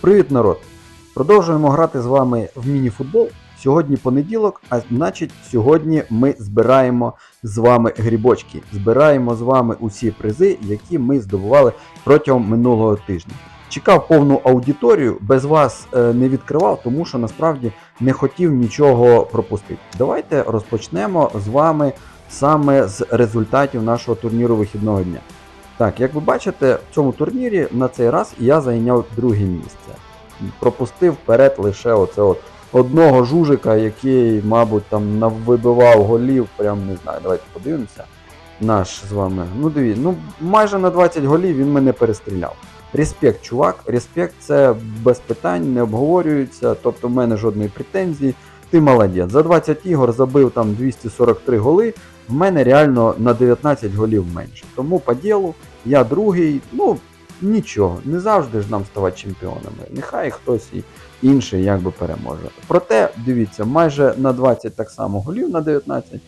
Привіт, народ! Продовжуємо грати з вами в міні-футбол. Сьогодні понеділок, а значить, сьогодні ми збираємо з вами грібочки. Збираємо з вами усі призи, які ми здобували протягом минулого тижня. Чекав повну аудиторію, без вас е, не відкривав, тому що насправді не хотів нічого пропустити. Давайте розпочнемо з вами саме з результатів нашого турніру вихідного дня. Так, як ви бачите, в цьому турнірі на цей раз я зайняв друге місце. Пропустив вперед лише оце от одного жужика, який, мабуть, там навибивав голів, прям не знаю, давайте подивимося. Наш з вами. Ну дивіться, ну майже на 20 голів він мене перестріляв. Респект, чувак, респект, це без питань, не обговорюється, тобто в мене жодної претензії. Ти молодець. За 20 ігор забив там 243 голи. В мене реально на 19 голів менше. Тому по ділу я другий, ну нічого, не завжди ж нам ставати чемпіонами. Нехай хтось і інший якби переможе. Проте, дивіться, майже на 20 так само голів на 19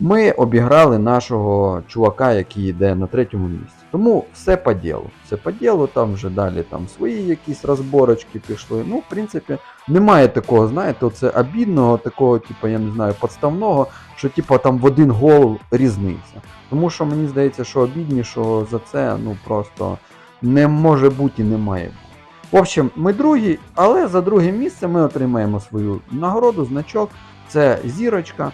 ми обіграли нашого чувака, який йде на третьому місці. Тому все по ділу. Все по ділу, там вже далі там свої якісь розборочки пішли. Ну, в принципі, немає такого, знаєте, оце обідного, такого, типу, я не знаю, подставного, що типу там в один гол різниця. Тому що мені здається, що обіднішого за це ну просто не може бути і не має бути. В общем, ми другі, але за друге місце ми отримаємо свою нагороду, значок. Це зірочка.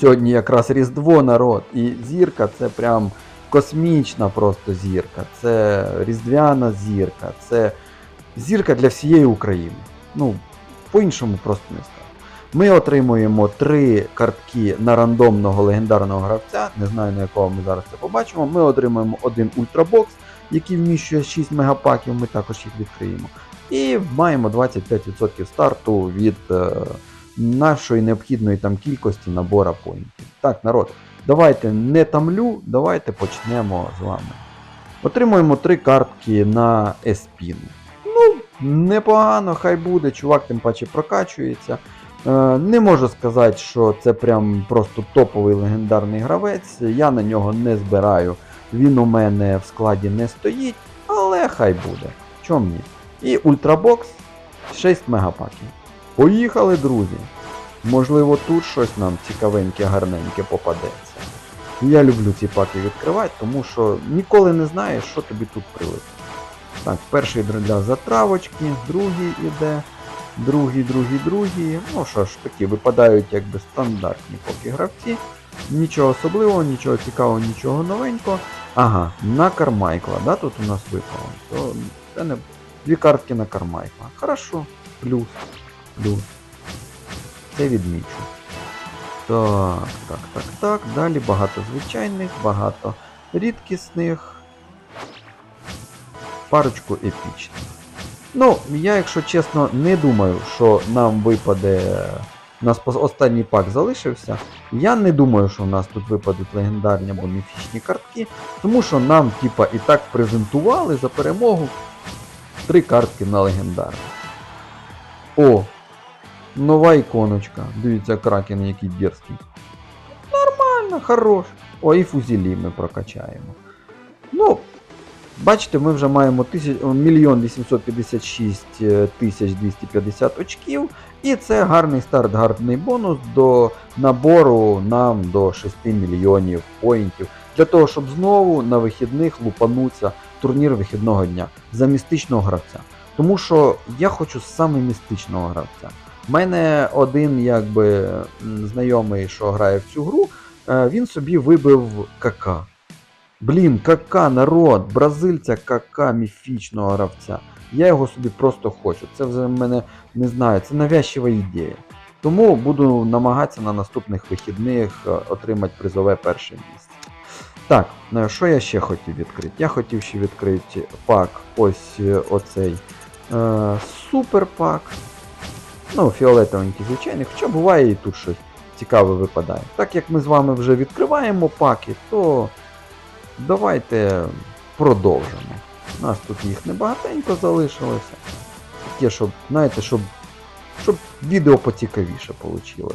Сьогодні якраз Різдво народ, і зірка це прям космічна просто зірка. Це різдвяна зірка, це зірка для всієї України. Ну, по-іншому просто не скажу. Ми отримуємо три картки на рандомного легендарного гравця. Не знаю на якого ми зараз це побачимо. Ми отримуємо один ультрабокс, який вміщує 6 мегапаків, ми також їх відкриємо. І маємо 25% старту від е, нашої необхідної там кількості набора поінтів. Так, народ, давайте не тамлю, давайте почнемо з вами. Отримуємо три картки на Еспін. Ну, непогано, хай буде, чувак тим паче прокачується. Е, Не можу сказати, що це прям просто топовий легендарний гравець. Я на нього не збираю. Він у мене в складі не стоїть, але хай буде. Чом ні? І ультрабокс 6 мегапаків. Поїхали, друзі! Можливо, тут щось нам цікавеньке, гарненьке попадеться. Я люблю ці паки відкривати, тому що ніколи не знаєш, що тобі тут прилетить. Так, перший для затравочки, другий іде, другий, другий, другий. Ну що ж, такі випадають якби стандартні поки гравці. Нічого особливого, нічого цікавого, нічого новенького. Ага, на Кармайкла, да, тут у нас випало. То це не дві картки на Кармайкла. Хорошо, плюс, плюс. Це відмічу. Так, так, так, так. Далі багато звичайних, багато рідкісних. Парочку епічних. Ну, я, якщо чесно, не думаю, що нам випаде. У нас останній пак залишився. Я не думаю, що в нас тут випадуть легендарні або міфічні картки, тому що нам, типа, і так презентували за перемогу три картки на легендарні. О! Нова іконочка. Дивіться, кракен який дерзкий. Нормально, хорош. О, і фузілі ми прокачаємо. Ну, бачите, ми вже маємо 1 856 тисяч 250 очків. І це гарний старт, гарний бонус до набору нам до 6 мільйонів поінтів. Для того, щоб знову на вихідних лупануться турнір вихідного дня за містичного гравця. Тому що я хочу саме містичного гравця. У мене один якби знайомий, що грає в цю гру, е, він собі вибив КК. Блін, КК, народ, бразильця КК міфічного гравця. Я його собі просто хочу. Це вже мене не знаю, це навязчива ідея. Тому буду намагатися на наступних вихідних е, отримати призове перше місце. Так, е, що я ще хотів відкрити? Я хотів ще відкрити пак, ось оцей е, супер пак. Ну, фіолетовенький, звичайний, хоча буває і тут щось цікаве випадає. Так як ми з вами вже відкриваємо паки, то давайте продовжимо. У нас тут їх небагатенько залишилося. Таке, щоб, знаєте, щоб, щоб відео поцікавіше вийшло.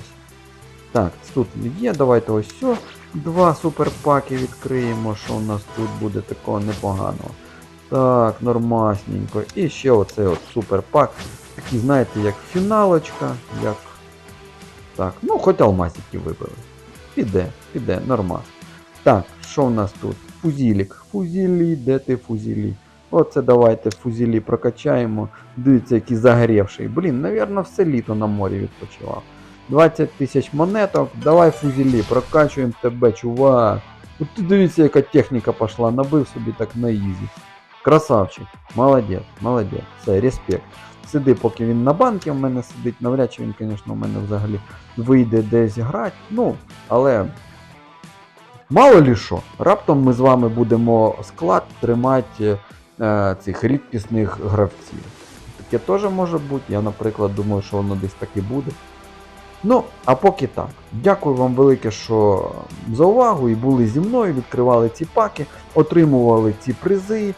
Так, тут є, давайте ось все. Два суперпаки відкриємо, що у нас тут буде такого непоганого. Так, нормасненько. І ще оцей от суперпак. Такий, знаєте, як фіналочка, як. Так, ну хоч алмазики вибили. Піде, піде, нормас. Так, що в нас тут? Фузілік. Фузілі, де ти фузілі? Оце давайте фузілі прокачаємо. Дивіться, який загорівший. Блін, навірно, все літо на морі відпочивав. 20 тисяч монеток, давай фузілі, прокачуємо тебе, чувак. От ти дивіться, яка техніка пішла, набив собі так на ізі. Красавчик, молодець, молодець, все, респект. Сиди, поки він на банки в мене сидить, навряд чи він, звісно, у мене взагалі вийде десь грати. Ну, але мало лі що, раптом ми з вами будемо склад тримати е, цих рідкісних гравців. Таке теж може бути. Я, наприклад, думаю, що воно десь так і буде. Ну, а поки так. Дякую вам велике, що за увагу і були зі мною, відкривали ці паки, отримували ці призи,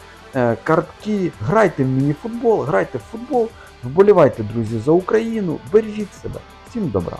картки. Грайте в міні-футбол, грайте в футбол, вболівайте, друзі, за Україну, бережіть себе. Всім добра!